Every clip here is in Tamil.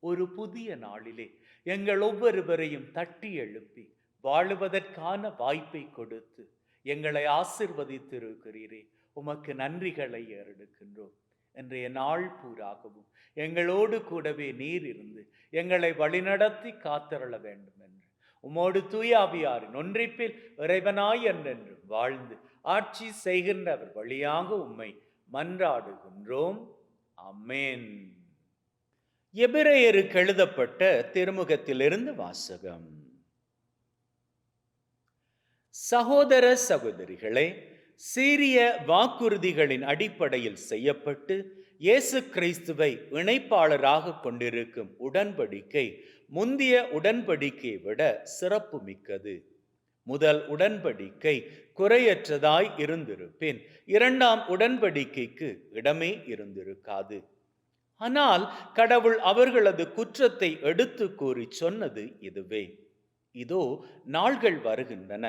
ஒரு புதிய நாளிலே எங்கள் ஒவ்வொருவரையும் தட்டி எழுப்பி வாழுவதற்கான வாய்ப்பை கொடுத்து எங்களை ஆசிர்வதித்திருக்கிறீரே. உமக்கு நன்றிகளை ஏறெடுக்கின்றோம். இன்றைய நாள் பூராகவும் எங்களோடு கூடவே நீர் இருந்து எங்களை வழிநடத்தி காத்தரள வேண்டும் என்று உமோடு தூயாவியாரின் ஒன்றிப்பில் இறைவனாய் என்றென்றும் வாழ்ந்து ஆட்சி செய்கின்றவர் வழியாக உம்மை மன்றாடுகின்றோம். அம்மேன் எபிரேயருக்கு எழுதப்பட்ட திருமுகத்திலிருந்து வாசகம். சகோதர சகோதரிகளே சீரிய வாக்குறுதிகளின் அடிப்படையில் செய்யப்பட்டு இயேசு கிறிஸ்துவை இணைப்பாளராக கொண்டிருக்கும் உடன்படிக்கை முந்திய உடன்படிக்கையை விட சிறப்பு மிக்கது முதல் உடன்படிக்கை குறையற்றதாய் இருந்திருப்பின் இரண்டாம் உடன்படிக்கைக்கு இடமே இருந்திருக்காது. ஆனால் கடவுள் அவர்களது குற்றத்தை எடுத்து கூறி சொன்னது இதுவே. இதோ நாள்கள் வருகின்றன.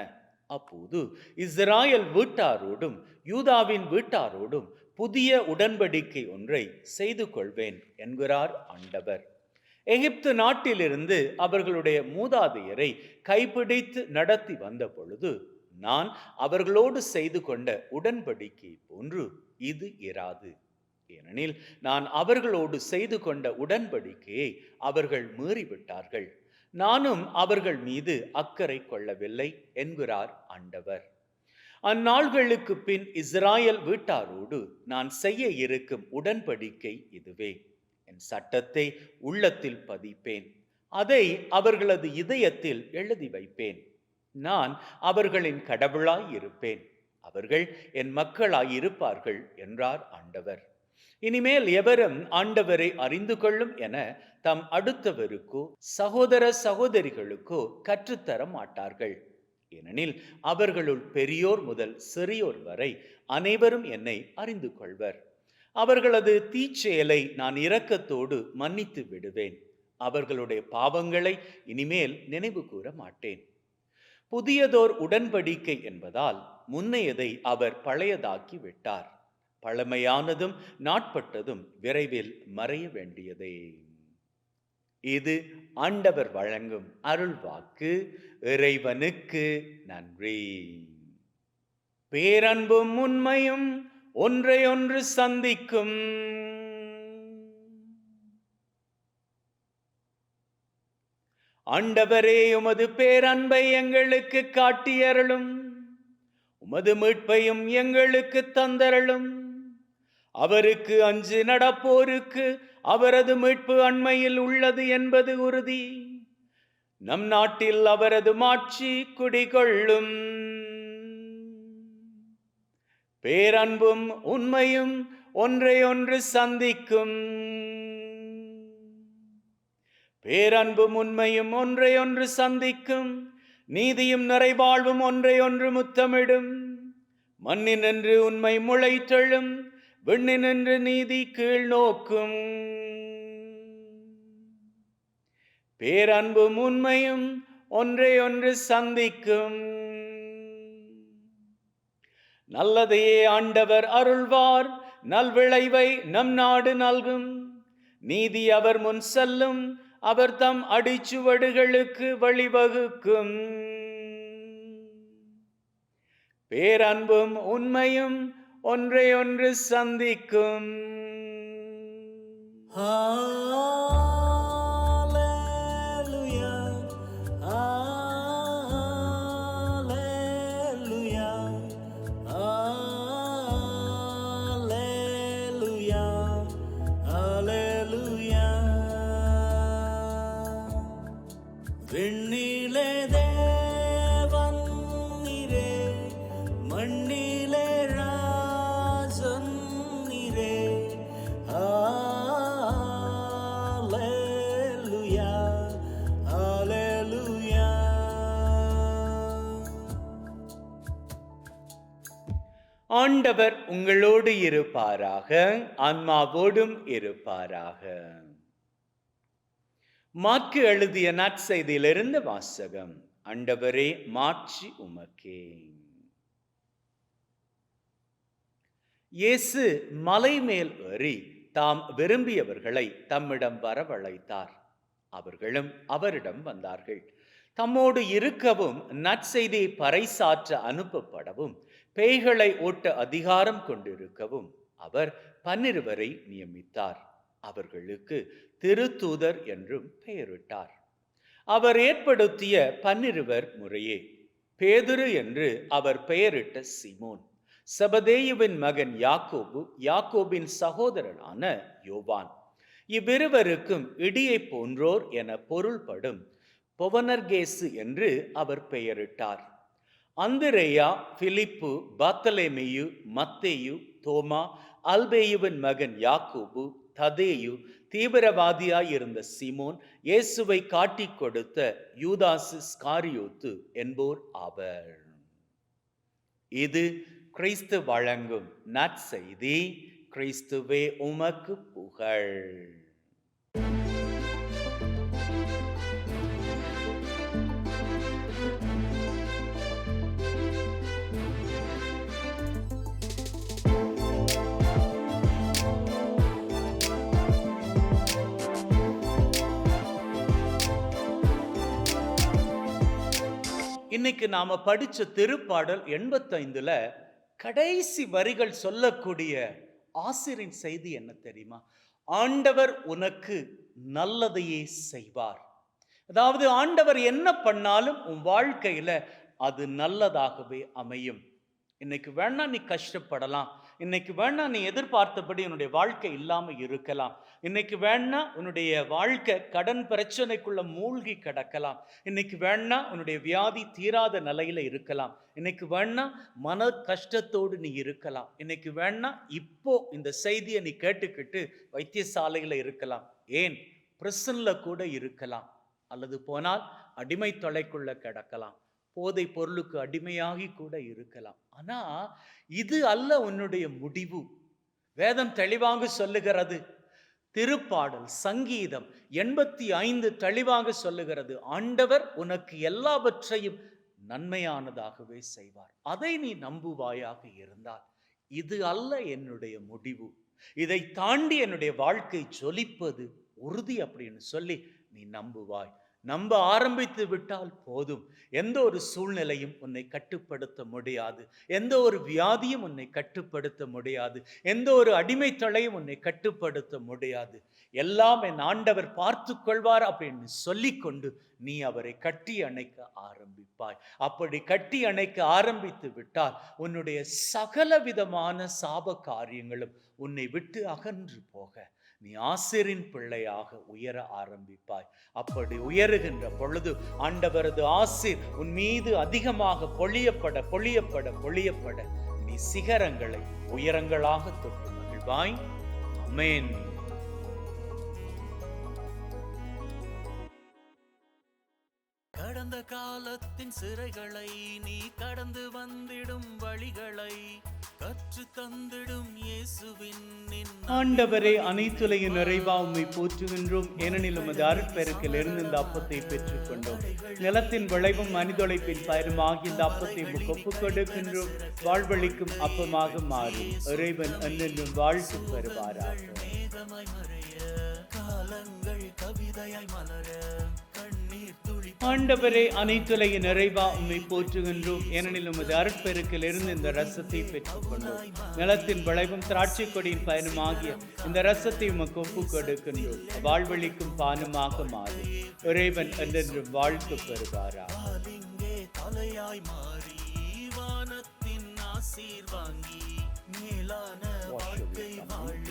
அப்போது இஸ்ராயல் வீட்டாரோடும் யூதாவின் வீட்டாரோடும் புதிய உடன்படிக்கை ஒன்றை செய்து கொள்வேன் என்கிறார் ஆண்டவர். எகிப்து நாட்டிலிருந்து அவர்களுடைய மூதாதையரை கைப்பிடித்து நடத்தி வந்த பொழுது நான் அவர்களோடு செய்து கொண்ட உடன்படிக்கை போன்று இது இராது. ஏனெனில் நான் அவர்களோடு செய்து கொண்ட உடன்படிக்கையை அவர்கள் மீறிவிட்டார்கள். நானும் அவர்கள் மீது அக்கறை கொள்ளவில்லை என்கிறார் ஆண்டவர். அந்நாள்களுக்கு பின் இஸ்ராயல் வீட்டாரோடு நான் செய்ய இருக்கும் உடன்படிக்கை இதுவே. என் சட்டத்தை உள்ளத்தில் பதிப்பேன். அதை அவர்களது இதயத்தில் எழுதி வைப்பேன். நான் அவர்களின் கடவுளாய் இருப்பேன். அவர்கள் என் மக்களாய் இருப்பார்கள் என்றார் ஆண்டவர். இனிமேல் எவரும் ஆண்டவரை அறிந்து கொள்ளும் என தம் அடுத்தவருக்கோ சகோதர சகோதரிகளுக்கோ கற்றுத்தர மாட்டார்கள். ஏனெனில் அவர்களுள் பெரியோர் முதல் சிறியோர் வரை அனைவரும் என்னை அறிந்து கொள்வர். அவர்களது தீச்செயலை நான் இரக்கத்தோடு மன்னித்து விடுவேன். அவர்களுடைய பாவங்களை இனிமேல் நினைவு கூற மாட்டேன். புதியதோர் உடன்படிக்கை என்பதால் முன்னையதை அவர் பழையதாக்கி விட்டார். பழமையானதும் நாட்பட்டதும் விரைவில் மறைய வேண்டியதே. இது ஆண்டவர் வழங்கும் அருள் வாக்கு. இறைவனுக்கு நன்றி. பேரன்பும் உண்மையும் ஒன்றையொன்று சந்திக்கும். ஆண்டவரே உமது பேரன்பை எங்களுக்கு காட்டியருளும். உமது மீட்பையும் எங்களுக்கு தந்தரளும். அவருக்கு அஞ்சு நடப்போருக்கு அவரது மீட்பு அண்மையில் உள்ளது என்பது உறுதி. நம் நாட்டில் அவரது மாட்சி குடிகொள்ளும். பேரன்பும் உண்மையும் ஒன்றையொன்று சந்திக்கும். பேரன்பும் உண்மையும் ஒன்றையொன்று சந்திக்கும். நீதியும் நிறைவாழ்வும் ஒன்றையொன்று முத்தமிடும். மண்ணினின்று உண்மை முளைத்தெழும். விண்ணினின்று நீதி கீழ் நோக்கும். பேரன்பும் உண்மையும் ஒன்றையொன்று சந்திக்கும். நல்லதையே ஆண்டவர் அருள்வார் நல்விளைவை நம் நாடு நல்கும். நீதி அவர் முன் செல்லும் அவர் தம் அடிச்சுவடுகளுக்கு வழிவகுக்கும். பேரன்பும் உண்மையும் ஒன்றையொன்று சந்திக்கும். ஆ. ஆண்டவர் உங்களோடு இருப்பாராக ஆன்மாவோடும் இருப்பாராக. மாற்கு எழுதிய நற்செய்தியிலிருந்து வாசகம் அண்டவரே மாட்சி உமக்கே. இயேசு மலை மேல் ஏறி தாம் விரும்பியவர்களை தம்மிடம் வரவழைத்தார். அவர்களும் அவரிடம் வந்தார்கள். தம்மோடு இருக்கவும் நற்செய்தியை பறைசாற்ற அனுப்பப்படவும் பேய்களை ஓட்ட அதிகாரம் கொண்டிருக்கவும் அவர் பன்னிருவரை நியமித்தார். அவர்களுக்கு திருத்தூதர் என்றும் பெயரிட்டார். அவர் ஏற்படுத்திய பன்னிருவர் முறையே பேதுரு என்று அவர் பெயரிட்ட சிமோன் சபதேயுவின் மகன் யாக்கோபு யாக்கோபின் சகோதரனான யோவான். இவ்விருவருக்கும் இடியை போன்றோர் என பொருள்படும் பொவனர்கேசு என்று அவர் பெயரிட்டார். அந்திரேயா பிலிப்பு பாத்தலேமியு மத்தேயு தோமா அல்பேயுவின் மகன் யாக்கோபு ததேயு தீவிரவாதியாயிருந்த சிமோன் இயேசுவை காட்டி கொடுத்த யூதாசு ஸ்காரியோத்து என்போர் ஆவர். இது கிறிஸ்து வழங்கும் நற்செய்தி. கிறிஸ்துவே உமக்கு புகழ். இன்னைக்கு நாம படிச்ச திருப்பாடல் எண்பத்தைந்துல கடைசி வரிகள் சொல்லக்கூடிய ஆசிரின் செய்தி என்ன தெரியுமா? ஆண்டவர் உனக்கு நல்லதையே செய்வார். அதாவது ஆண்டவர் என்ன பண்ணாலும் உன் வாழ்க்கையில அது நல்லதாகவே அமையும். இன்னைக்கு வேணா நீ கஷ்டப்படலாம். இன்னைக்கு வேணா நீ எதிர்பார்த்தபடி உன்னுடைய வாழ்க்கை இல்லாமல் இருக்கலாம். இன்னைக்கு வேணா உன்னுடைய வாழ்க்கை கடன் பிரச்சனைக்குள்ள மூழ்கி கிடக்கலாம். இன்னைக்கு வேணா உன்னுடைய வியாதி தீராத நிலையில இருக்கலாம். இன்னைக்கு வேணா மன கஷ்டத்தோடு நீ இருக்கலாம். இன்னைக்கு வேணா இப்போ இந்த செய்தியை நீ கேட்டுக்கிட்டு வைத்தியசாலையில் இருக்கலாம். ஏன்? பிரசனில் கூட இருக்கலாம். அல்லது போனால் அடிமை தொலைக்குள்ள கிடக்கலாம். போதை பொருளுக்கு அடிமையாகி கூட இருக்கலாம். ஆனா இது அல்ல உன்னுடைய முடிவு. வேதம் தெளிவாக சொல்லுகிறது திருப்பாடல் சங்கீதம் எண்பத்தி ஐந்து தெளிவாக சொல்லுகிறது ஆண்டவர் உனக்கு எல்லாவற்றையும் நன்மையானதாகவே செய்வார். அதை நீ நம்புவாயாக இருந்தால் இது அல்ல என்னுடைய முடிவு. இதை தாண்டி என்னுடைய வாழ்க்கை ஜொலிப்பது உறுதி அப்படின்னு சொல்லி நீ நம்புவாய். நம்ப ஆரம்பித்து விட்டால் போதும். எந்த ஒரு சூழ்நிலையும் உன்னை கட்டுப்படுத்த முடியாது. எந்த ஒரு வியாதியும் உன்னை கட்டுப்படுத்த முடியாது. எந்த ஒரு அடிமைத்தலையும் உன்னை கட்டுப்படுத்த முடியாது. எல்லாம் என் ஆண்டவர் பார்த்து கொள்வார் அப்படின்னு சொல்லிக்கொண்டு நீ அவரை கட்டி அணைக்க ஆரம்பிப்பாய். அப்படி கட்டி அணைக்க ஆரம்பித்து விட்டால் உன்னுடைய சகல விதமான சாப காரியங்களும் உன்னை விட்டு அகன்று போக. நீ ஆசிரின் பிள்ளையாக உயர ஆரம்பிப்பாய். அப்படி உயருகின்ற பொழுது ஆண்டவரது ஆசிர் உன் மீது அதிகமாக பொழியப்பட பொழியப்பட பொழியப்பட. நீ சிகரங்களை உயரங்களாக தொட்டு மகிழ்வாய். அமேன் கடந்த காலத்தின் சிறைகளை நீ கடந்து வந்திடும் வழிகளை ஆண்டவரே அனைத்துலைய நிறைவா உண்மை போற்றுகின்றோம். ஏனெனில் உமது அருட்பெருக்கில் இருந்து இந்த அப்பத்தை பெற்றுக் கொண்டோம் நிலத்தின் விளைவும் மனிதொழைப்பின் பயிரும் ஆகிய இந்த அப்பத்தை ஒப்புக் கொடுக்கின்றோம் வாழ்வழிக்கும் அப்பமாக மாறும். இறைவன் என்னென்றும் வாழ்த்து பெறுவாராக மேகமாய் மறைய காலங்கள் கவிதையாய் மலர கண்ணீர் துளி ஆண்டவரே அனைத்துலகின் நிறைவா உம்மை போற்றுகின்றோம். ஏனெனில் உமது அருட்பெருக்கில் இருந்து இந்த ரசத்தை பெற்றுக் கொண்டோம் நிலத்தின் விளைவும் திராட்சை கொடியின் பயனும் ஆகிய இந்த ரசத்தை உமக்கு ஒப்புக் கொடுக்கின்றோம் வாழ்வழிக்கும் பானமாக மாறும் இறைவன் என்றென்றும் வாழ்த்து பெறுவாராக இங்கே தலையாய் மாறி வானத்தின் ஆசீர் வாங்கி மேலான வாழ்க்கை சொல்றமே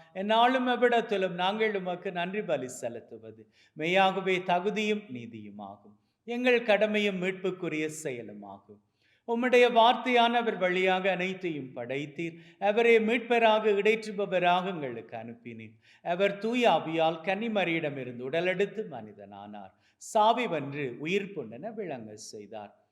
என்னாலும் எவ்விடத்திலும் நாங்கள் உமக்கு நன்றி பலி செலுத்துவது. மெய்யாகவே தகுதியும் நீதியுமாகும். எங்கள் கடமையும் மீட்புக்குரிய செயலுமாகும். உம்முடைய வார்த்தையானவர் வழியாக அனைத்தையும் படைத்தீர். அவரை மீட்பராக இடைற்றுபவராக எங்களுக்கு அனுப்பினீர். அவர் தூய ஆவியால் கன்னிமரியிடமிருந்து உடலெடுத்து மனிதனானார். சாவி வென்று உயிர் பொன்னென விளங்க செய்தார்.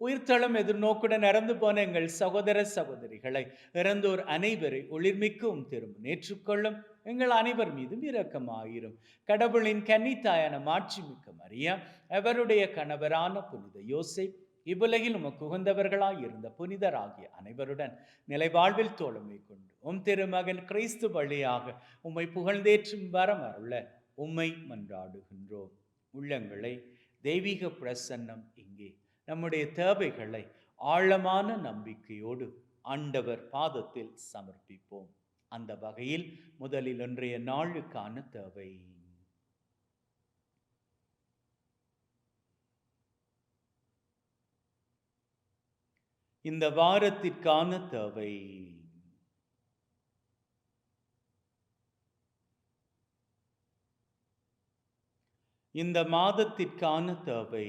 உயிர்த்தளம் எதிர்நோக்குடன் இறந்து போன எங்கள் சகோதர சகோதரிகளை இறந்தோர் அனைவரை ஒளிர்மிக்கவும் திரும்ப நேற்றுக்கொள்ளும் எங்கள் அனைவர் மீதும் இரக்கமாயிரும். கடவுளின் கன்னித்தாயான மாட்சிமிக்க மரியா அவருடைய கணவரான புனித யோசை இவ்வுலகில் உமக்கு உகந்தவர்களாய் இருந்த புனிதராகிய அனைவருடன் நிலை வாழ்வில் தோழமை கொண்டு உம் திருமகன் கிறிஸ்து வழியாக உம்மை புகழ்ந்தேற்றும் வரம் அருள உம்மை மன்றாடுகின்றோம். உள்ளங்களை தெய்வீக பிரசன்னம் இங்கே நம்முடைய தேவைகளை ஆழமான நம்பிக்கையோடு ஆண்டவர் பாதத்தில் சமர்ப்பிப்போம். அந்த வகையில் முதலில் இன்றைய நாளுக்கான தேவை. இந்த வாரத்திற்கான தேவை. இந்த மாதத்திற்கான தேவை.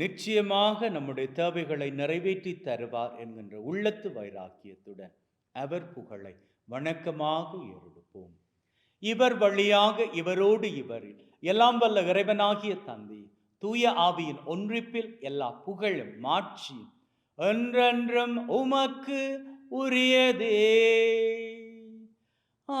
நிச்சயமாக நம்முடைய தேவைகளை நிறைவேற்றி தருவார் என்கின்ற உள்ளத்து வைராக்கியத்துடன் அவர் புகழை வணக்கமாக ஏறெடுப்போம். இவர் வழியாக இவரோடு இவரில் எல்லாம் வல்ல இறைவனாகிய தந்தை தூய ஆவியின் ஒன்றிப்பில் எல்லா புகழும் மாற்றி என்றென்றும் உமக்கு உரியதே. ஆ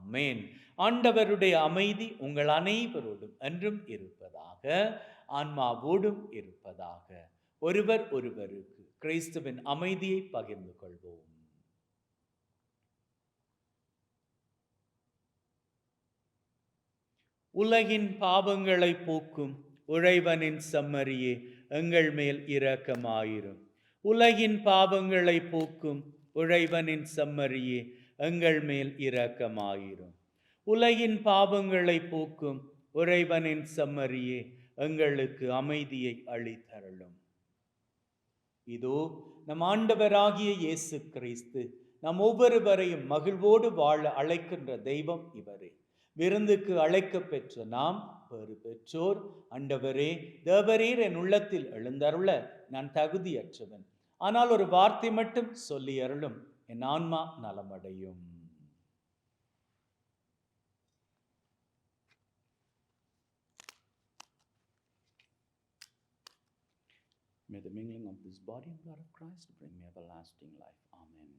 அம்மேன் ஆண்டவருடைய அமைதி உங்கள் அனைவரோடும் என்றும் இருப்பதாக ஆன்மாவோடும் இருப்பதாக. ஒருவர் ஒருவருக்கு கிறிஸ்துவின் அமைதியை பகிர்ந்து கொள்வோம். உலகின் பாவங்களை போக்கும் உழைவனின் செம்மறியே எங்கள் மேல் இரக்கமாயிரும். உலகின் பாவங்களை போக்கும் உழைவனின் செம்மறியே எங்கள் மேல் இரக்கமாயிரும். உலகின் பாவங்களை போக்கும் உறைவனின் செம்மறியே எங்களுக்கு அமைதியை அளித்தருளும். இதோ நம் ஆண்டவராகிய இயேசு கிறிஸ்து நம் ஒவ்வொருவரையும் மகிழ்வோடு வாழ அழைக்கின்ற தெய்வம் இவரே. விருந்துக்கு அழைக்க பெற்ற நாம் பெரு பெற்றோர் அண்டவரே தேவரீர் என் உள்ளத்தில் எழுந்தருள நான் தகுதியற்றவன். ஆனால் ஒரு வார்த்தை மட்டும் சொல்லி அருளும் என் ஆன்மா நலமடையும் May the mingling of this body and blood of Christ bring me everlasting life. Amen.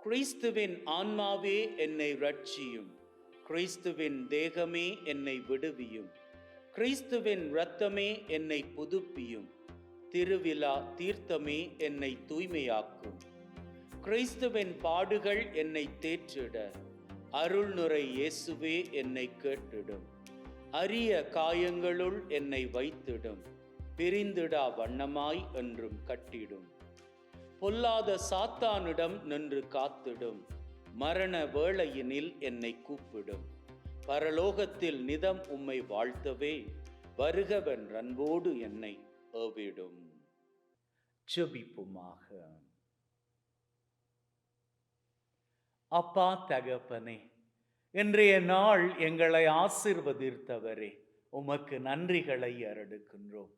கிறிஸ்துவின் ஆன்மாவே என்னை ரட்சியும் கிறிஸ்துவின் தேகமே என்னை விடுவியும். கிறிஸ்துவின் இரத்தமே என்னை புதுப்பியும். திருவிழா தீர்த்தமே என்னை தூய்மையாக்கும். கிறிஸ்துவின் பாடுகள் என்னை தேற்றிட. அருள்நுரை இயேசுவே என்னை கேட்டிடும். அரிய காயங்களுள் என்னை வைத்திடும். பிரிந்திடா வண்ணமாய் என்றும் கட்டிடும். பொல்லாத சாத்தானிடம் நின்று காத்திடும். மரண வேளையினில் என்னை கூப்பிடும். பரலோகத்தில் நிதம் உம்மை வாழ்த்தவே வருகவன் அன்போடு என்னை ஏவிடும். செபிப்புமாக அப்பா தகப்பனே இன்றைய நாள் எங்களை ஆசிர்வதித்தவரே உமக்கு நன்றிகளை அரடுக்கின்றோம்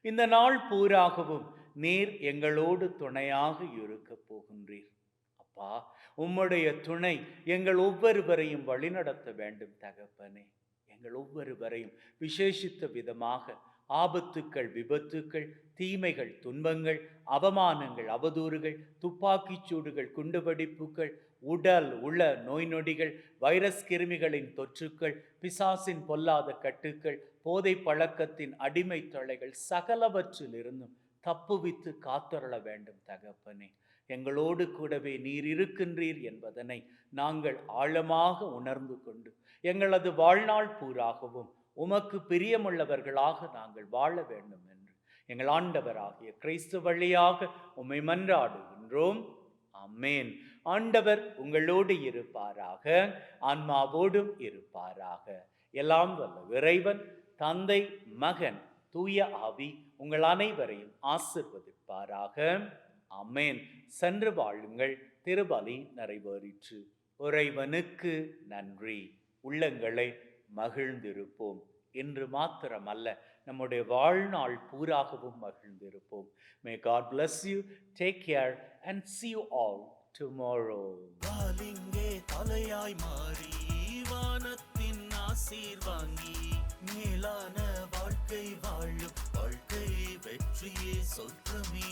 இந்த நாள் பூராகவும் நீர் எங்களோடு துணையாக இருக்கப் போகின்றீர். அப்பா உம்முடைய துணை எங்கள் ஒவ்வொருவரையும் வழிநடத்த வேண்டும் தகப்பனே. எங்கள் ஒவ்வொருவரையும் விசேஷித்த விதமாக ஆபத்துக்கள் விபத்துக்கள் தீமைகள் துன்பங்கள் அவமானங்கள் அவதூறுகள் துப்பாக்கிச் சூடுகள் குண்டுவெடிப்புகள் உடல் உள நோய் நொடிகள் வைரஸ் கிருமிகளின் தொற்றுக்கள் பிசாசின் பொல்லாத கட்டுக்கள் போதை பழக்கத்தின் அடிமை தொலைகள் சகலவற்றிலிருந்தும் தப்புவித்து காத்தொருள வேண்டும் தகப்பனே. எங்களோடு கூடவே நீர் இருக்கின்றீர் என்பதனை நாங்கள் ஆழமாக உணர்ந்து கொண்டு எங்களது வாழ்நாள் பூராகவும் உமக்கு பிரியமுள்ளவர்களாக நாங்கள் வாழ வேண்டும் என்று எங்கள் ஆண்டவராகிய கிறிஸ்து வழியாக உம்மை மன்றாடுகின்றோம். அம்மேன் ஆண்டவர் உங்களோடு இருப்பாராக ஆன்மாவோடும் இருப்பாராக. எல்லாம் வல்ல இறைவன் தந்தை மகன் தூய ஆவி உங்கள் அனைவரையும் ஆசிர்வதிப்பாராக. அம்மேன் சென்று வாழுங்கள் திருபலி நிறைவேறிற்று. இறைவனுக்கு நன்றி. உள்ளங்களை மகிழ்ந்திருப்போம். என்று மாத்திரமல்ல நம்முடைய வாழ்நாள் பூராகவும் மகிழ்ந்திருப்போம். May God bless you take care and see you all tomorrow தலையாய் மாறி வானத்தின் ஆசீர் வாங்கி மேலான வாழ்க்கை வாழும் வாழ்க்கை வெற்றியே சொல்றமே